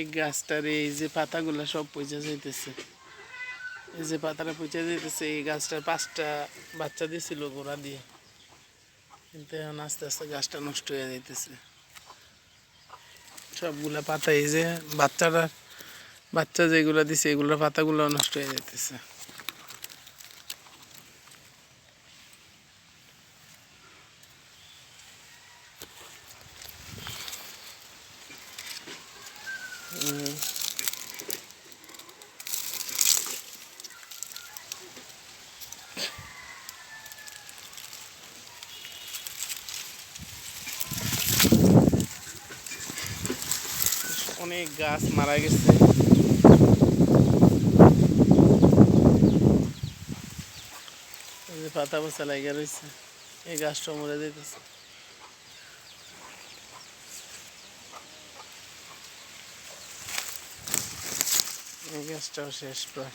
এই গাছটার এই যে পাতাগুলো সব পচে যাইতেছে। এই যে পাতাটা পচে যাইতেছে, এই গাছটার পাঁচটা বাচ্চা দিয়েছিল গোড়া দিয়ে। কিন্তু এখন আস্তে আস্তে গাছটা নষ্ট হয়ে যাইতেছে। সবগুলা পাতা এই যে বাচ্চারা বাচ্চা যেগুলো দিছে, এগুলোর পাতাগুলো নষ্ট হয়ে যাইতেছে। অনেক গাছ মারা গেছে। পাতা পাতা লাগা রয়েছে এই গাছটা মরে যেতেছে গাছটাও শেষ প্রায়।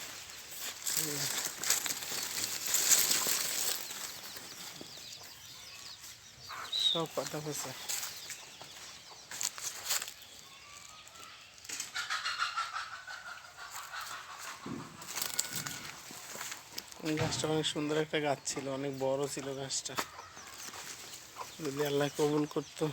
সব পচা এই গাছটা অনেক সুন্দর একটা গাছ ছিল, অনেক বড় ছিল গাছটা। যদি আল্লাহ কবুল করতো।